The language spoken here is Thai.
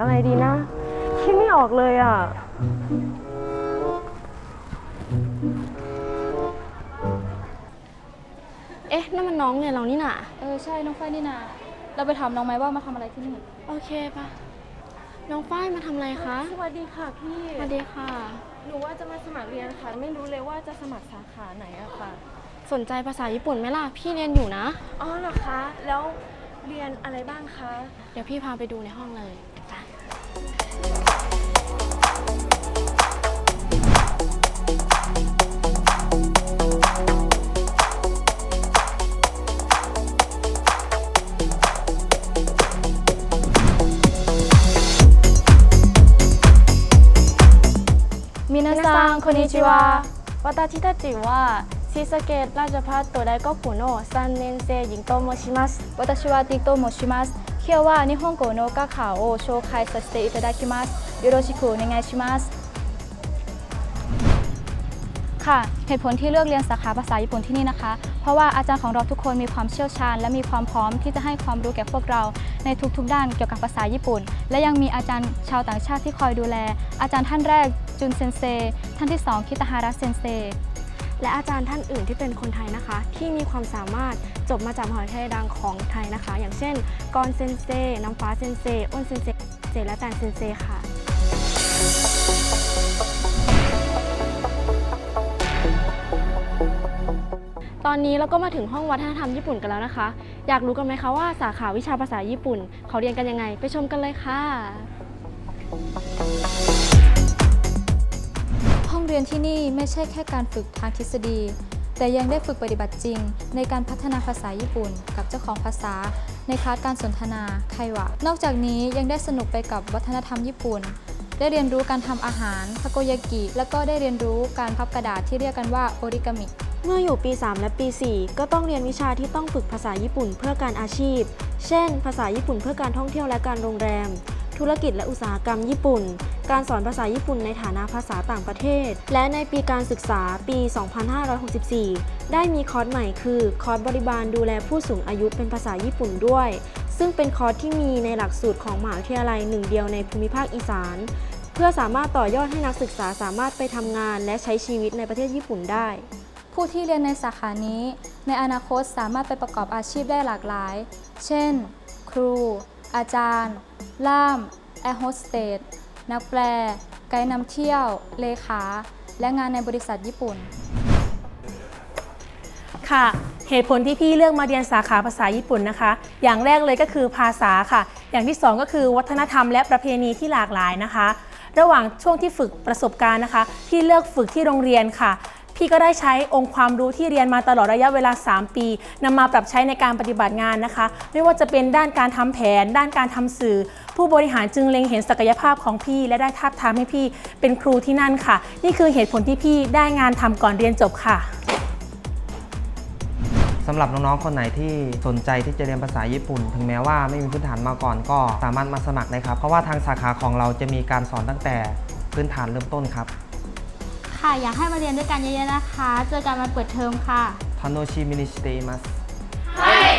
อะไรดีนะ คิดไม่ออกเลยอะ เอ๊ะนั่นมันน้องเนี่ยเรานี่น่ะ เออใช่น้องฝ้ายนี่นาเราไปถามน้องไหมว่ามาทำอะไรที่นี่โอเคปะน้องฝ้ายมาทำอะไรคะ สวัสดีค่ะพี่ สวัสดีค่ะ หนูว่าจะมาสมัครเรียนค่ะ ไม่รู้เลยว่าจะสมัครสาขาไหนอะค่ะ สนใจภาษาญี่ปุ่นไหมล่ะ พี่เรียนอยู่นะ อ๋อเหรอคะ แล้วเรียนอะไรบ้างคะ เดี๋ยวพี่พาไปดูในห้องเลย 皆さんこんにちは。私たちはシスケラジャパート大学の3年生ジンと申します。私はティと申します。今日は日本語の学科を紹介させていただきますよろしくお願いしますค่ะ เหตุผลที่เลือกเรียนสาขาภาษาญี่ปุ่นที่นี่นะคะ เพราะว่าอาจารย์ของเราทุกคนมีความเชี่ยวชาญ และมีความพร้อมที่จะให้ความรู้แก่พวกเรา ในทุกๆ ด้านเกี่ยวกับภาษาญี่ปุ่น และยังมีอาจารย์ชาวต่างชาติที่คอยดูแล อาจารย์ท่านแรกจุนเซนเซ ท่านที่สองคิตาฮาระเซนเซ และอาจารย์ท่านอื่นที่เป็นคนไทยนะคะ ที่มีความสามารถจบมาจากมหาวิทยาลัยดังของไทยนะคะ อย่างเช่นกรเซนเซ น้ำฟ้าเซนเซ อ้นเซนเซเจและแตนเซนเซค่ะตอนนี้เราก็มาถึงห้องวัฒนธรรมญี่ปุ่นกันแล้วนะคะ อยากรู้กันไหมคะว่าสาขาวิชาภาษาญี่ปุ่น เขาเรียนกันยังไง ไปชมกันเลยค่ะ ห้องเรียนที่นี่ไม่ใช่แค่การฝึกทางทฤษฎี แต่ยังได้ฝึกปฏิบัติจริง ในการพัฒนาภาษาญี่ปุ่น กับเจ้าของภาษา ในคลาสการสนทนาไควะ นอกจากนี้ยังได้สนุกไปกับวัฒนธรรมญี่ปุ่น ได้เรียนรู้การทำอาหารทาโกยากิ แล้วก็ได้เรียนรู้การพับกระดาษที่เรียกกันว่าโอริกามิเมื่ออยู่ปี 3 และปี 4 ก็ต้องเรียนวิชาที่ต้องฝึกภาษาญี่ปุ่นเพื่อการอาชีพ เช่น ภาษาญี่ปุ่นเพื่อการท่องเที่ยวและการโรงแรม ธุรกิจและอุตสาหกรรมญี่ปุ่น การสอนภาษาญี่ปุ่นในฐานะภาษาต่างประเทศ และในปีการศึกษาปี 2564 ได้มีคอร์สใหม่คือคอร์สบริบาลดูแลผู้สูงอายุเป็นภาษาญี่ปุ่นด้วย ซึ่งเป็นคอร์สที่มีในหลักสูตรของมหาวิทยาลัยหนึ่งเดียวในภูมิภาคอีสาน เพื่อสามารถต่อยอดให้นักศึกษาสามารถไปทำงาน และใช้ชีวิตในประเทศญี่ปุ่นได้ ผู้ที่เรียนในสาขานี้ ในอนาคตสามารถไปประกอบอาชีพได้หลากหลาย เช่น ครู อาจารย์ ล่ามแอร์โฮสเตส นักแปล ไกด์นำเที่ยว เลขา และงานในบริษัทญี่ปุ่น ค่ะ เหตุผลที่พี่เลือกมาเรียนสาขาภาษาญี่ปุ่นนะคะ อย่างแรกเลยก็คือภาษาค่ะ อย่างที่สองก็คือวัฒนธรรมและประเพณีที่หลากหลายนะคะ ระหว่างช่วงที่ฝึกประสบการณ์นะคะ พี่เลือกฝึกที่โรงเรียนค่ะ พี่ก็ได้ใช้องค์ความรู้ที่เรียนมาตลอดระยะเวลา 3 ปีนำมาปรับใช้ในการปฏิบัติงานนะคะ ไม่ว่าจะเป็นด้านการทำแผน ด้านการทำสื่อ ผู้บริหารจึงเล็งเห็นศักยภาพของพี่ และได้ทาบทามให้พี่เป็นครูที่นั่นค่ะ นี่คือเหตุผลที่พี่ได้งานทำก่อนเรียนจบค่ะสำหรับน้องๆ คนไหนที่สนใจที่จะเรียนภาษาญี่ปุ่น ถึงแม้ว่าไม่มีพื้นฐานมาก่อนก็สามารถมาสมัครได้ครับ เพราะว่าทางสาขาของเราจะมีการสอนตั้งแต่พื้นฐานเริ่มต้นครับ ค่ะ อยากให้มาเรียนด้วยกันเยอะๆนะคะ เจอกันวันเปิดเทอมค่ะทาโนชิมินิชิเตมัสはい